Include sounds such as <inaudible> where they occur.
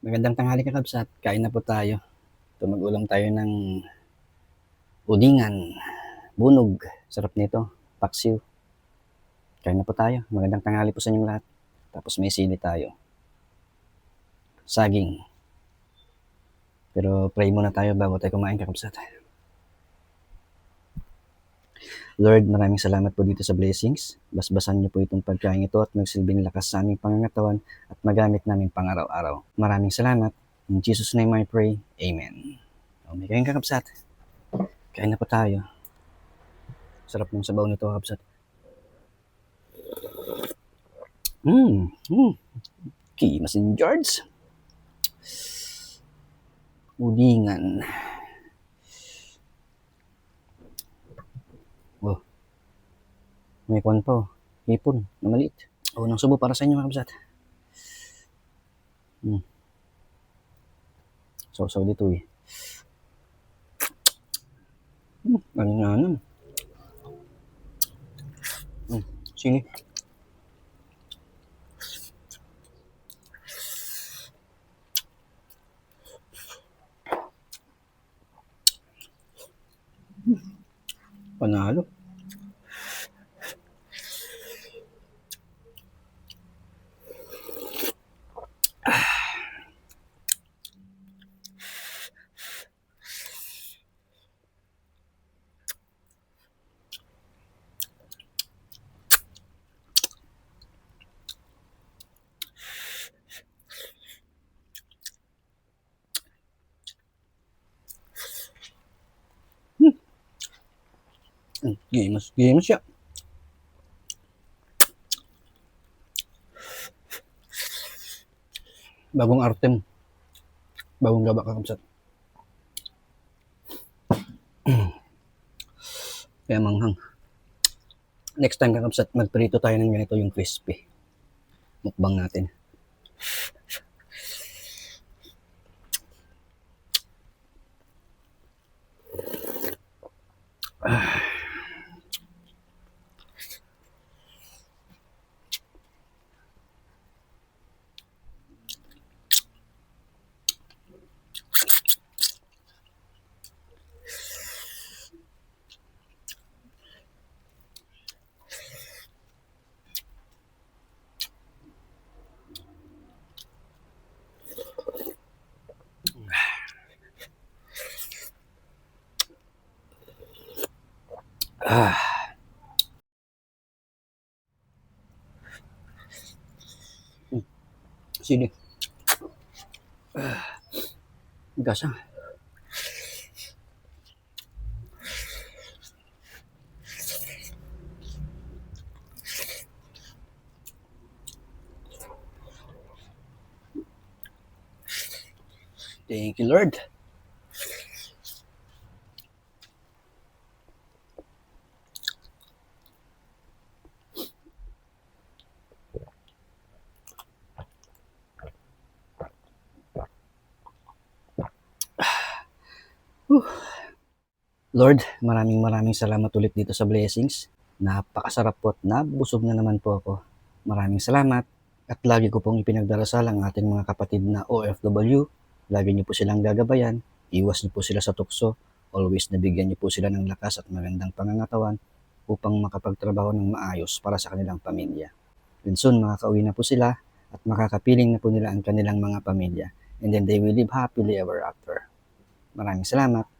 Magandang tanghali kakabsat. Kain na po tayo. Tumag-ulam tayo ng udingan, bunog. Sarap nito. Paksiw. Kain na po tayo. Magandang tanghali po sa inyong lahat. Tapos may sili tayo. Saging. Pero pray muna tayo bago tayo kumain kakabsat. Lord, maraming salamat po dito sa blessings. Basbasan niyo po itong pagkain ito at magsilbing lakas sa aming pangangatawan at magamit namin pang-araw-araw. Maraming salamat. In Jesus' name I pray. Amen. O, may kain kakabsat. Kain na po tayo. Sarap ng sabaw nito kakabsat. Mmm. Mm. Kimas and George. Udingan. Oh. May kwan po. Hipon na maliit. O, nang subo para sa inyo mga kabsat. Hmm. Saw-saw dito eh. Hmm, ano nga nun. Hmm, sige. Hmm, Panalo. Hmm, Games, games siya. Bagong artem. Bagong gaba kakabsat. <clears throat> Kaya manghang. Next time kakabsat, magprito tayo ng ganito yung crispy. Mukbang natin. Ah. Sili. Ah. Gasa. Thank you, Lord. Lord, maraming maraming salamat ulit dito sa blessings. Napakasarap po at nabusog na naman po ako. Maraming salamat at lagi ko pong ipinagdarasal ang ating mga kapatid na OFW. Lagi niyo po silang gagabayan, iwas niyo po sila sa tukso, always nabigyan niyo po sila ng lakas at magandang pangangatawan upang makapagtrabaho ng maayos para sa kanilang pamilya. And soon, makakauwi na po sila at makakapiling na po nila ang kanilang mga pamilya. And then they will live happily ever after. Maraming salamat.